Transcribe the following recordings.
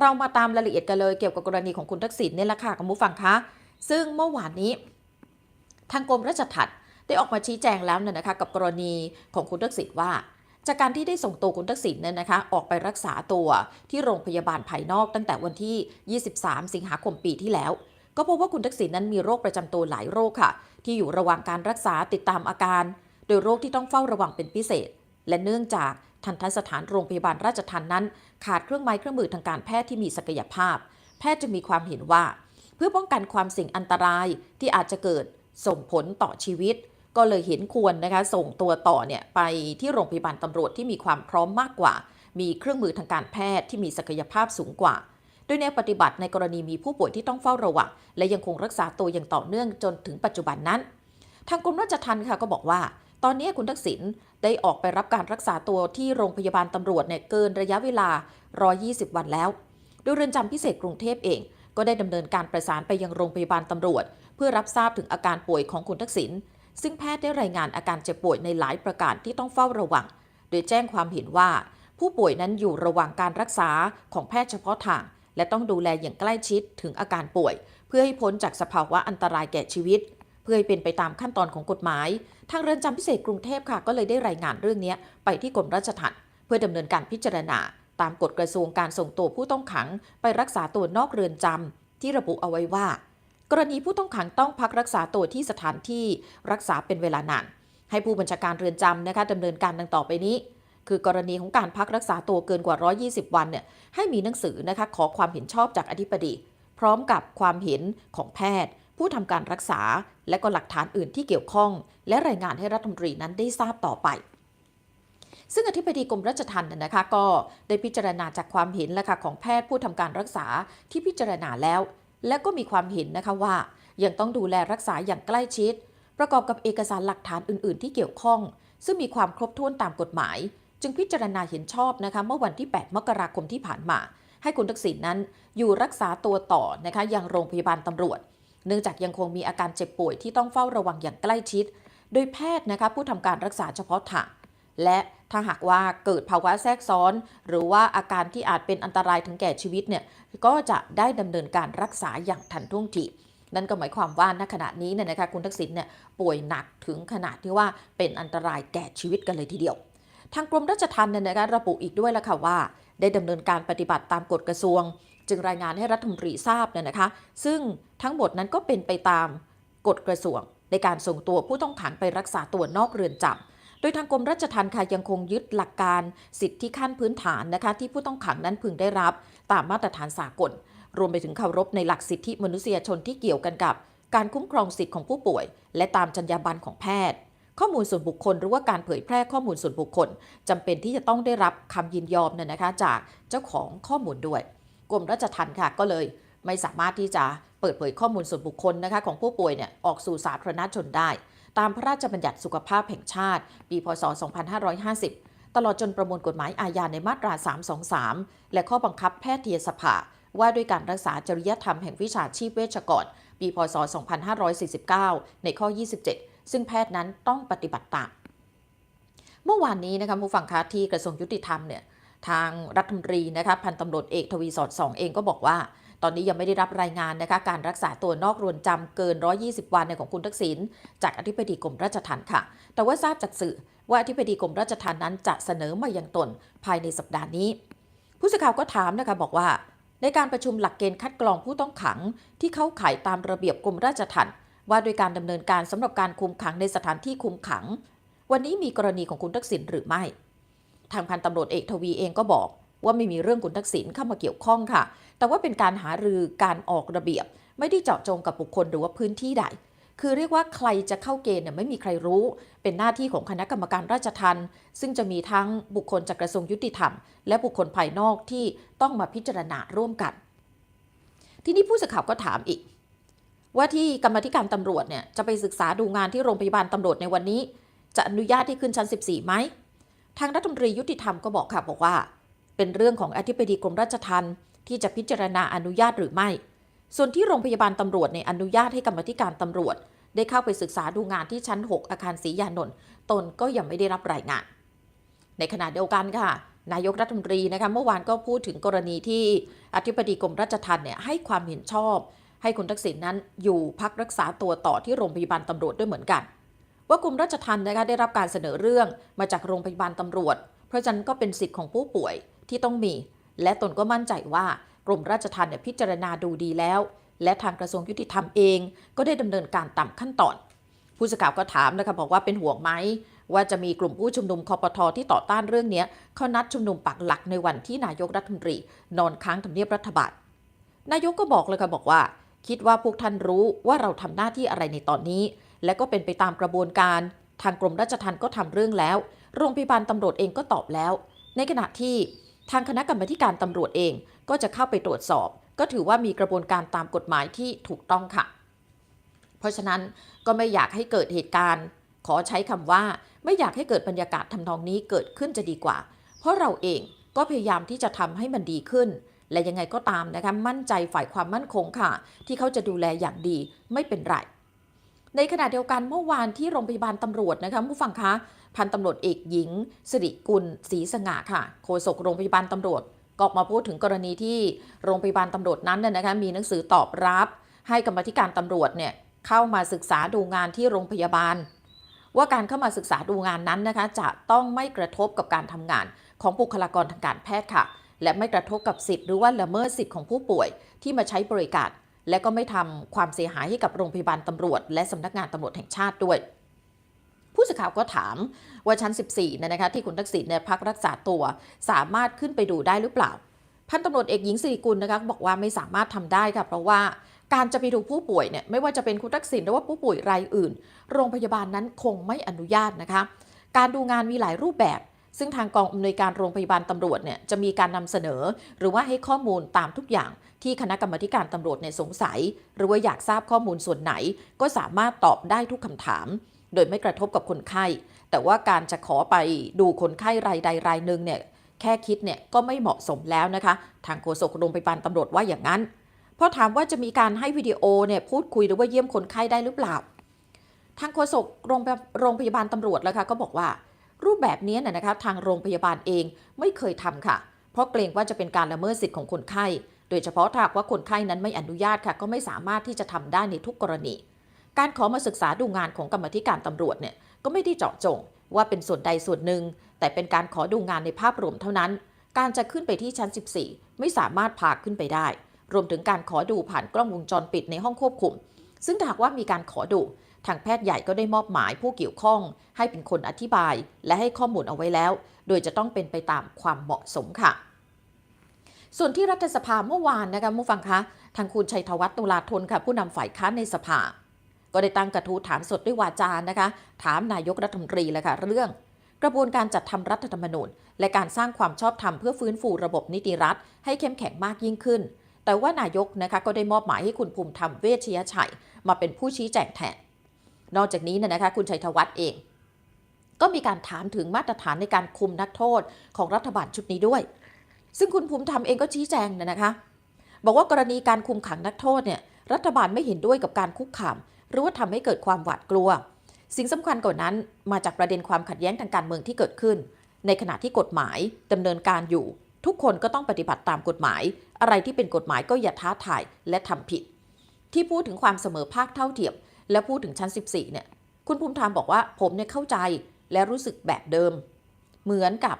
เรามาตามรายละเอียดกันเลยเกี่ยวกับกรณีของคุณทักษิณเนี่ยแหละค่ะคุณผู้ฟังคะซึ่งเมื่อวานนี้ ทางกรมราชทัณฑ์ได้ออกมาชี้แจงแล้วเนี่ยนะคะ กับกรณีของคุณทักษิณว่า จากการที่ได้ส่งตัวคุณทักษิณเนี่ยนะคะ ออกไปรักษาตัวที่โรงพยาบาลภายนอกตั้งแต่วันที่ 23 สิงหาคมปีที่แล้ว ก็พบว่าคุณทักษิณนั้นมีโรคประจำตัวหลายโรคค่ะ ที่อยู่ระหว่างการรักษาติดตามอาการ โดยโรคที่ต้องเฝ้าระวังเป็นพิเศษ และเนื่องจาก ทันทสถานโรงพยาบาลราชทันนั้น ขาดเครื่องไม้เครื่องมือทางการแพทย์ที่มีศักยภาพ แพทย์จึงมีความเห็นว่า เพื่อป้องกันความเสี่ยงอันตรายที่อาจจะเกิดส่งผลต่อชีวิต ก็เลยเห็นควรนะคะส่งตัวต่อเนี่ยไปที่โรงพยาบาลตำรวจที่มีความพร้อมมากกว่า มีเครื่องมือทางการแพทย์ที่มีศักยภาพสูงกว่าโดยในวปฏิบัติในกรณีมีผู้ป่วยที่ต้องเฝ้าระวังและยังคงรักษาตัวอย่างต่อเนื่องจนถึงปัจจุบันนั้น ทางกรมราชทัณฑ์ค่ะก็บอกว่า ตอนนี้คุณทักษิณ ได้ออกไปรับการรักษาตัวที่โรงพยาบาลตำรวจเนี่ยเกินระยะเวลา 120 วันแล้ว โดยเรือนจำพิเศษกรุงเทพเอง ก็ได้ดำเนินการประสานไปยังโรงพยาบาลตำรวจ เพื่อรับทราบถึงอาการป่วยของคุณทักษิณซึ่งแพทย์ได้รายงานอาการเจ็บป่วยในหลายประการที่ต้องเฝ้าระวัง โดยแจ้งความเห็นว่า ผู้ป่วยนั้นอยู่ระหว่างการรักษาของแพทย์เฉพาะทาง และต้องดูแลอย่างใกล้ชิดถึงอาการป่วย เพื่อให้พ้นจากสภาวะอันตรายแก่ชีวิต เพื่อให้เป็นไปตามขั้นตอนของกฎหมาย ทางเรือนจำพิเศษกรุงเทพค่ะก็เลยได้รายงานเรื่องนี้ไปที่กรมราชทัณฑ์เพื่อดำเนินการพิจารณา ตามกฎกระทรวงการส่งตัวผู้ต้องขัง ไปรักษาตัวนอกเรือนจำที่ระบุเอาไว้ว่า กรณีผู้ต้องขังต้องพักรักษาตัวที่สถานที่รักษาเป็นเวลานานให้ผู้บัญชาการเรือนจำนะคะดำเนินการดังต่อไปนี้ คือกรณีของการพักรักษาตัวเกินกว่า 120 วันเนี่ยให้มีหนังสือนะคะขอความเห็นชอบจากอธิบดี พร้อมกับความเห็นของแพทย์ ผู้ทำการรักษา และก็หลักฐานอื่นที่เกี่ยวข้อง และรายงานให้รัฐมนตรีนั้นได้ทราบต่อไป ซึ่งอธิบดีกรมราชทัณฑ์นะคะก็ได้พิจารณาจากความเห็นและค่ะของแพทย์ผู้ทำการรักษาที่พิจารณาแล้ว และก็มีความเห็นนะคะว่า ยังต้องดูแลรักษาอย่างใกล้ชิด ประกอบกับเอกสารหลักฐานอื่น ๆ ที่เกี่ยวข้อง ซึ่งมีความครบถ้วนตามกฎหมาย จึงพิจารณาเห็นชอบนะคะเมื่อวันที่ 8 มกราคมที่ผ่านมาให้คุณทักษิณนั้นอยู่รักษาตัวต่อนะคะยังโรงพยาบาลตำรวจ เนื่องจากยังคงมีอาการเจ็บป่วยที่ต้องเฝ้าระวังอย่างใกล้ชิด โดยแพทย์นะคะผู้ทำการรักษาเฉพาะทางและถ้าหากว่าเกิดภาวะแทรกซ้อน หรือว่าอาการที่อาจเป็นอันตรายถึงแก่ชีวิตเนี่ยก็จะได้ดำเนินการรักษาอย่างทันท่วงทีนั่นก็หมายความว่าณขณะนี้เนี่ยนะคะคุณทักษิณเนี่ยป่วยหนักถึงขนาดที่ว่าเป็นอันตรายแก่ชีวิตกันเลยทีเดียว ทางกรมราชทัณฑ์เนี่ยนะคะระบุอีกด้วยล้วค่ะว่า ได้ดำเนินการปฏิบัติตามกฎกระทรวง จึงรายงานให้รัฐมนตรีทราบเนี่ยนะคะ ซึ่ง ทั้งหมดนั้นก็เป็นไปตามกฎกระทรวง ในการส่งตัวผู้ต้องขังไปรักษาตัวนอกเรือนจำโดยทางกรมราชทัณฑ์ค่ะยังคงยึดหลักการสิทธิขั้นพื้นฐานนะคะ ที่ผู้ต้องขังนั้นพึงได้รับ ตามมาตรฐานสากล รวมไปถึงเคารพในหลักสิทธิมนุษยชนที่เกี่ยวกันกับ การคุ้มครองสิทธิของผู้ป่วย และตามจรรยาบรรณของแพทย์ ข้อมูลส่วนบุคคลหรือว่าการเผยแพร่ข้อมูลส่วนบุคคลจำเป็นที่จะต้องได้รับคำยินยอมเนี่ยนะคะ จากเจ้าของข้อมูลด้วย กรมราชทัณฑ์ค่ะก็เลย ไม่สามารถที่จะเปิดเผยข้อมูลส่วนบุคคลนะคะของผู้ป่วยเนี่ยออกสู่สาธารณชนได้ ตามพระราชบัญญัติสุขภาพแห่งชาติ ปีพศ 2550 ตลอดจนประมวลกฎหมายอาญาในมาตรา 323 และข้อบังคับแพทยสภาว่าด้วยการรักษาจริยธรรมแห่งวิชาชีพเวชกรปีพศ 2549 ในข้อ 27 ซึ่งแพทย์นั้นต้องปฏิบัติตาม เมื่อวานนี้นะคะผู้ฟังคะที่กระทรวงยุติธรรมเนี่ยทางรัฐมนตรีนะคะพันตำรวจเอกทวีสอดสองเองก็บอกว่า ตอนนี้ยังไม่ได้รับรายงานนะคะการรักษาตัวนอกเรือนจำเกิน 120 วันในของคุณทักษิณจากอธิบดีกรมราชทัณฑ์ค่ะ แต่ว่าทราบจากสื่อว่าอธิบดีกรมราชทัณฑ์นั้นจะเสนอมายังตนภายในสัปดาห์นี้ ผู้สื่อข่าวก็ถามนะคะบอกว่า ในการประชุมหลักเกณฑ์คัดกรองผู้ต้องขัง ที่เข้าข่ายตามระเบียบกรมราชทัณฑ์ว่าโดยการดำเนินการสำหรับการคุมขังในสถานที่คุมขัง วันนี้มีกรณีของคุณทักษิณหรือไม่ ทางพันตำรวจเอกทวีเองก็บอก ว่าไม่มีเรื่องคุณทักษิณเข้ามาเกี่ยวข้องค่ะ แต่ว่าเป็นการหารือการออกระเบียบ ไม่ได้เจาะจงกับบุคคลหรือว่าพื้นที่ใด คือเรียกว่าใครจะเข้าเกณฑ์เนี่ยไม่มีใครรู้ เป็นหน้าที่ของคณะกรรมการราชทัณฑ์ซึ่งจะมีทั้งบุคคลจากกระทรวงยุติธรรม และบุคคลภายนอกที่ต้องมาพิจารณาร่วมกัน ทีนี้ผู้สื่อข่าวก็ถามอีก ว่าที่กรรมธิการตำรวจเนี่ยจะไปศึกษาดูงานที่โรงพยาบาลตำรวจในวันนี้ จะอนุญาตให้ขึ้นชั้น 14ไหมทางรัฐมนตรียุติธรรมก็บอกค่ะบอกว่า เป็นเรื่องของอธิบดีกรมราชทัณฑ์ที่จะพิจารณาอนุญาตหรือไม่ ส่วนที่โรงพยาบาลตำรวจในอนุญาตให้กรรมธิการตำรวจ ได้เข้าไปศึกษาดูงานที่ชั้น 6 อาคารศรียานนท์ตนก็ยังไม่ได้รับรายงาน ในขณะเดียวกันค่ะ นายกรัฐมนตรีนะคะเมื่อวานก็พูดถึงกรณีที่อธิบดีกรมราชทัณฑ์เนี่ยให้ความเห็นชอบ ให้คุณทักษิณนั้นอยู่พักรักษาตัวต่อที่โรงพยาบาลตำรวจด้วยเหมือนกัน ว่ากรมราชทัณฑ์นะคะได้รับการเสนอเรื่องมาจากโรงพยาบาลตำรวจ เพราะฉะนั้นก็เป็นสิทธิ์ของผู้ป่วย ที่ต้องมี และตนก็มั่นใจว่ากรมราชทัณฑ์เนี่ยพิจารณาดูดีแล้ว และทางกระทรวงยุติธรรมเองก็ได้ดำเนินการตามขั้นตอน ผู้สื่อข่าวก็ถามนะคะบอกว่าเป็นห่วงไหมว่าจะมีกลุ่มผู้ชุมนุมคอปทที่ต่อต้านเรื่องนี้เขานัดชุมนุมปักหลักในวันที่นายกรัฐมนตรี นอนค้างทำเนียบรัฐบาล นายกก็บอกเลยค่ะบอกว่า คิดว่าพวกท่านรู้ว่าเราทำหน้าที่อะไรในตอนนี้ และก็เป็นไปตามกระบวนการ ทางกรมราชทัณฑ์ก็ทำเรื่องแล้ว โรงพยาบาลตำรวจเองก็ตอบแล้ว ในขณะที่ ทางคณะกรรมการตำรวจเองก็จะเข้าไปตรวจสอบ ก็ถือว่ามีกระบวนการตามกฎหมายที่ถูกต้องค่ะ เพราะฉะนั้นก็ไม่อยากให้เกิดเหตุการณ์ ขอใช้คำว่า ไม่อยากให้เกิดบรรยากาศทำนองนี้เกิดขึ้นจะดีกว่า เพราะเราเองก็พยายามที่จะทำให้มันดีขึ้น และยังไงก็ตามนะคะมั่นใจฝ่ายความมั่นคงค่ะ ที่เขาจะดูแลอย่างดีไม่เป็นไรในขณะเดียวกันเมื่อวานที่โรงพยาบาลตำรวจนะคะผู้ฟังคะ พันตำรวจเอกหญิง สิริกุลศรีสง่าค่ะ โฆษกโรงพยาบาลตำรวจก็ออกมาพูดถึงกรณีที่โรงพยาบาลตำรวจนั้นน่ยนะคะมีหนังสือตอบรับ ให้กรรมธิการตำรวจเนี่ยเข้ามาศึกษาดูงานที่โรงพยาบาล ว่าการเข้ามาศึกษาดูงานนั้นนะคะ จะต้องไม่กระทบกับการทำงานของบุคลากรทางการแพทย์ค่ะ และไม่กระทบกับสิทธิ์หรือว่าละเมิดสิทธิ์ของผู้ป่วยที่มาใช้บริการ และก็ไม่ทำความเสียหายให้กับโรงพยาบาลตำรวจ และสำนักงานตำรวจแห่งชาติด้วย ผู้สื่อข่าวก็ถามว่าชั้น 14เนี่ยนะคะที่คุณทักษิณเนี่ยพักรักษาตัว สามารถขึ้นไปดูได้หรือเปล่า พันตำรวจเอกหญิงสิริกุลนะคะบอกว่าไม่สามารถทำได้ค่ะเพราะว่าการจะไปดูผู้ป่วยเนี่ยไม่ว่าจะเป็นคุณทักษิณหรือว่าผู้ป่วยรายอื่น โรงพยาบาลนั้นคงไม่อนุญาตนะคะ การดูงานมีหลายรูปแบบ ซึ่งทางกองอำนวยการโรงพยาบาลตำรวจเนี่ยจะมีการนำเสนอ หรือว่าให้ข้อมูลตามทุกอย่างที่คณะกรรมการตำรวจเนี่ยสงสัย หรือว่าอยากทราบข้อมูลส่วนไหน ก็สามารถตอบได้ทุกคำถาม โดยไม่กระทบกับคนไข้ แต่ว่าการจะขอไปดูคนไข้รายใดรายหนึ่งเนี่ยแค่คิดเนี่ยก็ไม่เหมาะสมแล้วนะคะ ทางโฆษกโรงพยาบาลตำรวจว่าอย่างนั้นเพราะถามว่าจะมีการให้วิดีโอเนี่ยพูดคุยหรือว่าเยี่ยมคนไข้ได้หรือเปล่า ทางโฆษกโรงพยาโรงพยาบาลตำรวจแล้วค่ะก็บอกว่า รูปแบบนี้นะนะคะทางโรงพยาบาลเองไม่เคยทำค่ะ เพราะเกรงว่าจะเป็นการละเมิดสิทธิ์ของคนไข้ โดยเฉพาะถ้าหากว่าคนไข้นั้นไม่อนุญาตค่ะ ก็ไม่สามารถที่จะทำได้ในทุกกรณี การขอมาศึกษาดูงานของกรรมธิการตำรวจเนี่ยก็ไม่ได้เจาะจงว่าเป็นส่วนใดส่วนหนึ่ง แต่เป็นการขอดูงานในภาพรวมเท่านั้น การจะขึ้นไปที่ชั้น 14 ไม่สามารถพาขึ้นไปได้ รวมถึงการขอดูผ่านกล้องวงจรปิดในห้องควบคุม ซึ่งหากว่ามีการขอดู ทางแพทย์ใหญ่ก็ได้มอบหมายผู้เกี่ยวข้อง ให้เป็นคนอธิบาย และให้ข้อมูลเอาไว้แล้ว โดยจะต้องเป็นไปตามความเหมาะสมค่ะ ส่วนที่รัฐสภาเมื่อวานนะคะผู้ฟังคะ ทางคุณชัยธวัฒน์ตุลาธนค่ะผู้นำฝ่ายค้านในสภา ก็ได้ตั้งกระทู้ถามสดด้วยวาจานะคะ ถามนายกรัฐมนตรีเลยค่ะเรื่อง กระบวนการจัดทำรัฐธรรมนูญ และการสร้างความชอบธรรมเพื่อฟื้นฟูระบบนิติรัฐ ให้เข้มแข็งมากยิ่งขึ้น แต่ว่านายกนะคะก็ได้มอบหมายให้คุณภูมิธรรมเวชยชัย มาเป็นผู้ชี้แจงแทน นอกจากนี้เนี่ยนะคะคุณชัยธวัฒน์เอง ก็มีการถามถึงมาตรฐานในการคุมนักโทษของรัฐบาลชุดนี้ด้วย ซึ่งคุณภูมิธรรมเองก็ชี้แจงนะคะ บอกว่ากรณีการคุมขังนักโทษเนี่ยรัฐบาลไม่เห็นด้วยกับการคุกคาม หรือว่าทำให้เกิดความหวาดกลัว สิ่งสำคัญกว่านั้นมาจากประเด็นความขัดแย้งทางการเมืองที่เกิดขึ้น ในขณะที่กฎหมายดำเนินการอยู่ ทุกคนก็ต้องปฏิบัติตามกฎหมาย อะไรที่เป็นกฎหมายก็อย่าท้าทายและทำผิด ที่พูดถึงความเสมอภาคเท่าเทียม และพูดถึงชั้น 14 เนี่ย คุณภูมิธรรมบอกว่าผมเนี่ยเข้าใจและรู้สึกแบบเดิม เหมือนกับ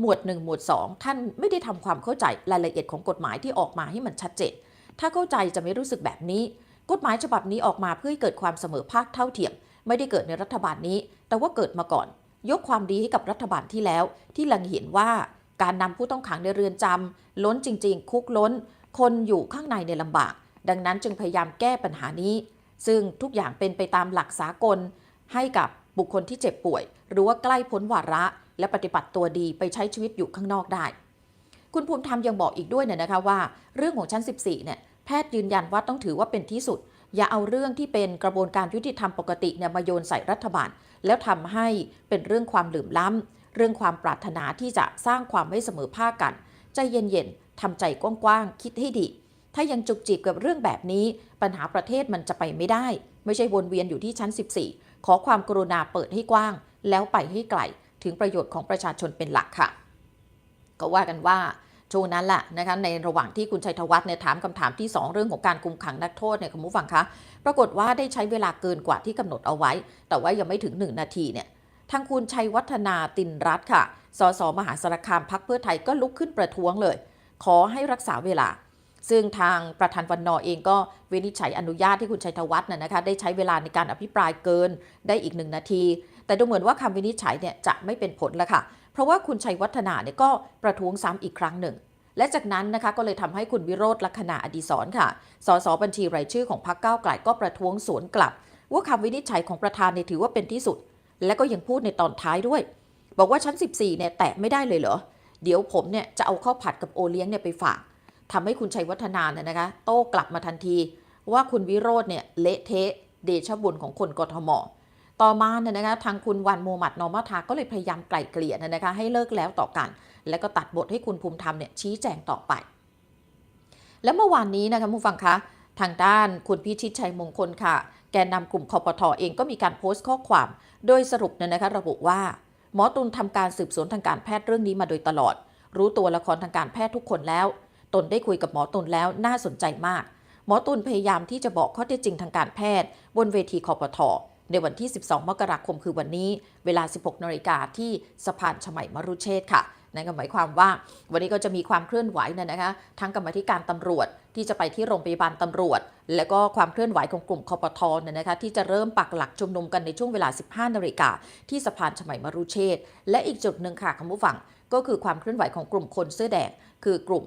หมวด 1 หมวด 2 ท่านไม่ได้ทำความเข้าใจรายละเอียดของกฎหมายที่ออกมาให้มันชัดเจน ถ้าเข้าใจจะไม่รู้สึกแบบนี้ กฎหมายฉบับนี้ออกมาเพื่อให้เกิดความเสมอภาคเท่าเทียม ไม่ได้เกิดในรัฐบาลนี้ แต่ว่าเกิดมาก่อน ยกความดีให้กับรัฐบาลที่แล้ว ที่ลังเห็นว่าการนำผู้ต้องขังในเรือนจำล้นจริง ๆ คุกล้น คนอยู่ข้างในในลำบาก ดังนั้นจึงพยายามแก้ปัญหานี้ ซึ่งทุกอย่างเป็นไปตามหลักสากล ให้กับบุคคลที่เจ็บป่วย หรือว่าใกล้พ้นวาระ และปฏิบัติตัวดีไปใช้ชีวิตอยู่ข้างนอกได้ คุณภูมิธรรมยังบอกอีกด้วยเนี่ยนะคะว่า เรื่องของชั้น 14เนี่ย แพทย์ยืนยันว่าต้องถือว่าเป็นที่สุด อย่าเอาเรื่องที่เป็นกระบวนการยุติธรรมปกติเนี่ยมาโยนใส่รัฐบาล แล้วทำให้เป็นเรื่องความเหลื่อมล้ำเรื่องความปรารถนาที่จะสร้างความไม่เสมอภาคกัน ใจเย็นๆทำใจกว้างๆคิดให้ดี ถ้ายังจุกจิกกับเรื่องแบบนี้ ปัญหาประเทศมันจะไปไม่ได้ ไม่ใช่วนเวียนอยู่ที่ชั้น 14 ขอความกรุณาเปิดให้กว้าง แล้วไปให้ไกลถึงประโยชน์ของประชาชนเป็นหลักค่ะ ก็ว่ากันว่า ช่วงนั้นแหละนะคะในระหว่างที่คุณชัยธวัฒน์เนี่ยถามคำถามที่ 2 เรื่องของการคุมขังนักโทษเนี่ยคุณผู้ฟังคะปรากฏว่าได้ใช้เวลาเกินกว่าที่กำหนดเอาไว้ แต่ว่ายังไม่ถึง 1 นาทีเนี่ยทางคุณชัยวัฒนาตินรัตน์ค่ะสสมหาสารคามพักเพื่อไทยก็ลุกขึ้นประท้วงเลย ขอให้รักษาเวลา ซึ่งทางประธานวันนอเองก็วินิจฉัยอนุญาตที่คุณชัยธวัฒน์น่ะนะคะได้ใช้เวลาในการอภิปรายเกินได้อีกหนึ่งนาที แต่ดูเหมือนว่าคำวินิจฉัยเนี่ยจะไม่เป็นผลแล้วค่ะ ราะว่าคุณชัยวัฒนาเนี่ยก็ประท้วงซ้ำอีกครั้งหนึ่ง และจากนั้นนะคะก็เลยทำให้คุณวิโรธลักษณะอดีศรค่ะ สสบัญชีรายชื่อของพรรคก้าวไกลก็ประท้วงสวนกลับ ว่าคำวินิจฉัยของประธานเนี่ยถือว่าเป็นที่สุด และก็ยังพูดในตอนท้ายด้วย บอกว่าชั้น 14เนี่ยแตะไม่ได้เลยเหรอ เดี๋ยวผมเนี่ยจะเอาข้าวผัดกับโอเลี้ยงเนี่ยไปฝากทำให้คุณชัยวัฒนาเนี่ยนะคะ โต้กลับมาทันที ว่าคุณวิโรธเนี่ยเละเทะเดชบุญของคนกทม ต่อมาเนี่ยนะคะทางคุณวันโมมัดนอมาทาก็เลยพยายามไกล่เกลี่ยนะคะให้เลิกแล้วต่อกัน แล้วก็ตัดบทให้คุณภูมิธรรมเนี่ยชี้แจงต่อไป และเมื่อวานนี้นะคะผู้ฟังคะทางด้านคุณพิชิตชัยมงคลค่ะ แกนนำกลุ่มคอปทอเองก็มีการโพสต์ข้อความ โดยสรุปเนี่ยนะคะระบุว่าหมอตุลทำการสืบสวนทางการแพทย์เรื่องนี้มาโดยตลอด รู้ตัวละครทางการแพทย์ทุกคนแล้ว ตนได้คุยกับหมอตุลแล้วน่าสนใจมาก หมอตุลพยายามที่จะบอกข้อเท็จจริงทางการแพทย์ บนเวทีคอปทอ ในวันที่ 12 มกราคมคือวันนี้ เวลา 16นาฬิกาที่สะพานชมัยมรุเชษฐ์ค่ะนั่นก็หมายความว่าวันนี้ก็จะมีความเคลื่อนไหวนะนะคะ ทั้งกรรมธิการตำรวจที่จะไปที่โรงพยาบาลตำรวจ และก็ความเคลื่อนไหวของกลุ่มคอปทเนี่ยนะคะ ที่จะเริ่มปักหลักชุมนุมกันในช่วงเวลา 15นาฬิกาที่สะพานชมัยมรุเชษฐ์และอีกจุดหนึ่งค่ะคุณผู้ฟังก็คือความเคลื่อนไหวของกลุ่มคนเสื้อแดงคือกลุ่ม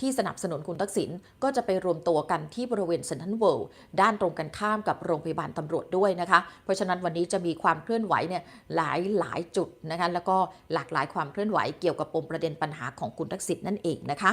ที่สนับสนุนคุณทักษิณก็จะไปรวมตัวกันที่บริเวณเซ็นทรัลเวิลด์ด้านตรงกันข้ามกับโรงพยาบาลตำรวจด้วยนะคะ เพราะฉะนั้นวันนี้จะมีความเคลื่อนไหวเนี่ยหลายหลายจุดนะคะแล้วก็หลากหลายความเคลื่อนไหวเกี่ยวกับปมประเด็นปัญหาของคุณทักษิณนั่นเองนะคะ